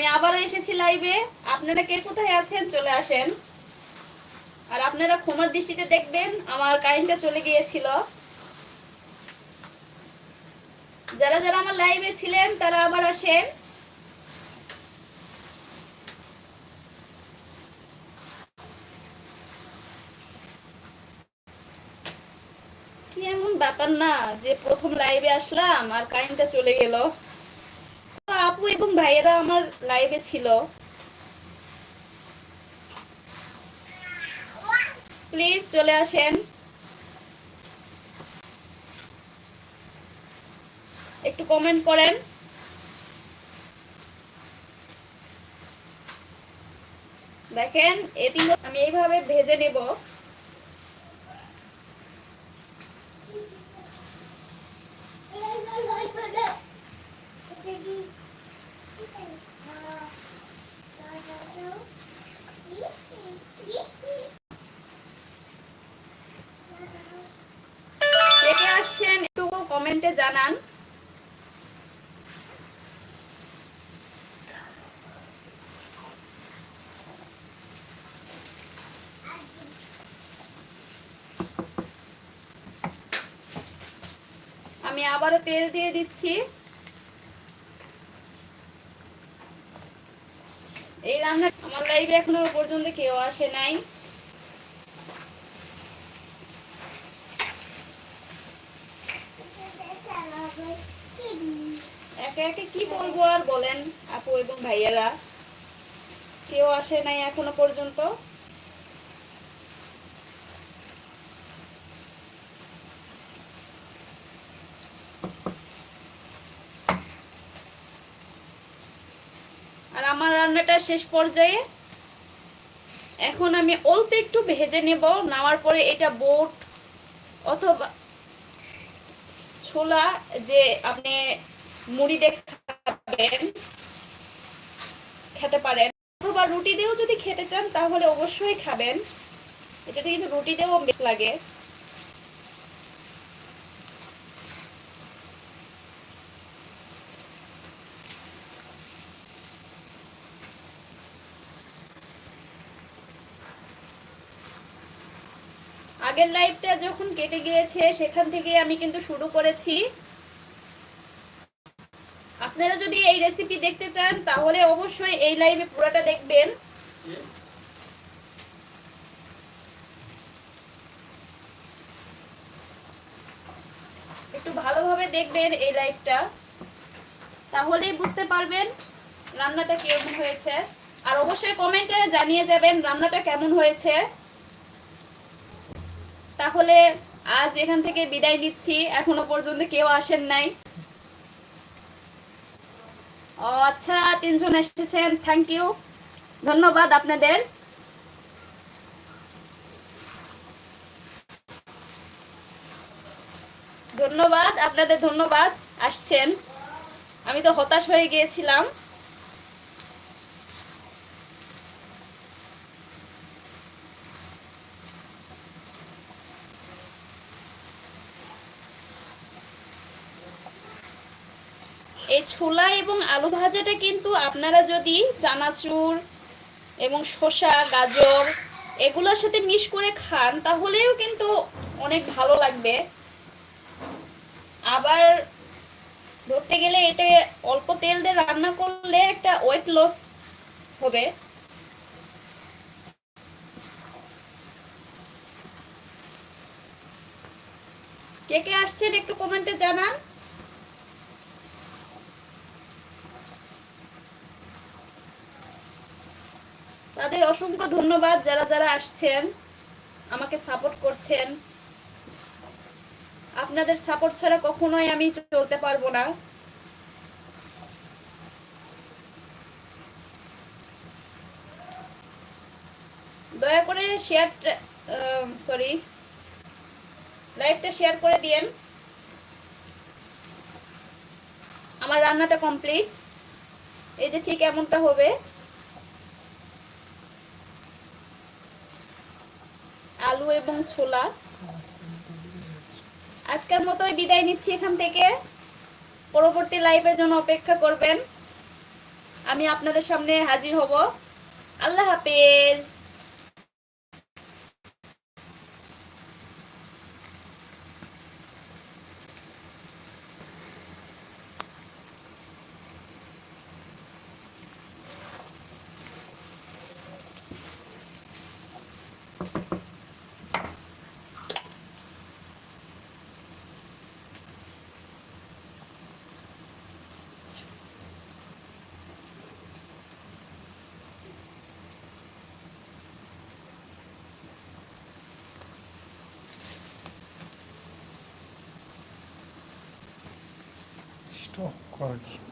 আমি আবারও এসেছি লাইভে আপনারা কে কোথায় আছেন? চলে আসেন। আর আপনারা ক্ষমার দৃষ্টিতে দেখবেন, আমার কারেন্টটা চলে গিয়েছিল। যারা যারা আমার লাইভে ছিলেন, তারা আবার আসেন। কি এমন ব্যাপার না যে প্রথম লাইভে আসলাম, আর কারেন্টটা চলে গেল। আপু এবং ভাইয়েরা আমার লাইভে ছিল। প্লিজ চলে আসেন। একটু কমেন্ট করেন। দেখেন, এটি আমি এইভাবে ভেজে নেব। কে কমেন্টে জানান। আমি আবারও তেল দিয়ে দিচ্ছি। এই রান্না আমার লাইভে এখনও পর্যন্ত কেউ আসে নাই। একে একে কি বলব আর বলেন আপু এবং ভাইয়ারা? কেউ আসে নাই এখনও পর্যন্ত। আর আমার রান্নাটা শেষ পর্যায়ে। এখন আমি অল্প একটু ভেজে নেব, নেওয়ার পরে এটা বোট অথবা ছোলা যে আপনি মুড়ি খাবেন, খেতে পারেন। অথবা রুটি দিয়েও যদি খেতে চান, তাহলে অবশ্যই খাবেন। এটাতে কিন্তু রুটি দিয়েও বেশ লাগে। আগের লাইভটা যখন কেটে গিয়েছে, সেখান থেকে আমি কিন্তু শুরু করেছি। আপনারা যদি এই রেসিপি দেখতে চান, তাহলে অবশ্যই এই লাইভে পুরোটা দেখবেন। একটু ভালোভাবে দেখবেন এই লাইভটা তাহলেই বুঝতে পারবেন রান্নাটা কেমন হয়েছে। আর অবশ্যই কমেন্টে জানিয়ে যাবেন রান্নাটা কেমন হয়েছে। তাহলে আজ এখান থেকে বিদায় নিচ্ছি। এখনও পর্যন্ত কেউ আসেন নাই। ও আচ্ছা তিনজন এসেছেন থ্যাংক ইউ ধন্যবাদ আপনাদের। ধন্যবাদ আপনাদের ধন্যবাদ, আসছেন। আমি তো হতাশ হয়ে গিয়েছিলাম। এই ছোলা এবং আলু ভাজাটা কিন্তু আপনারা যদি চানাচুর এবং শসা, গাজর এগুলোর সাথে মিশ করে খান, তাহলেও কিন্তু অনেক ভালো লাগবে। আবার ধরতে গেলে এটা অল্প তেল দিয়ে রান্না করলে একটা ওয়েট লস হবে। কে কে আসছেন একটু কমেন্টে জানান। তাদের অসংখ্য ধন্যবাদ যারা যারা আসছেন, আমাকে সাপোর্ট করছেন। আপনাদের সাপোর্ট ছাড়া কখনোই আমি চলতে পারব না। দয়া করে শেয়ার সরি লাইভটা শেয়ার করে দিয়েন। আমার রান্নাটা কমপ্লিট এই যে ঠিক এমনটা হবে। আলু এবং ছোলা। আজকের মতোই বিদায় নিচ্ছি এখান থেকে। পরবর্তী লাইভের জন্য অপেক্ষা করবেন। আমি আপনাদের সামনে হাজির হব। আল্লাহ হাফেজ। স্টপ করেছি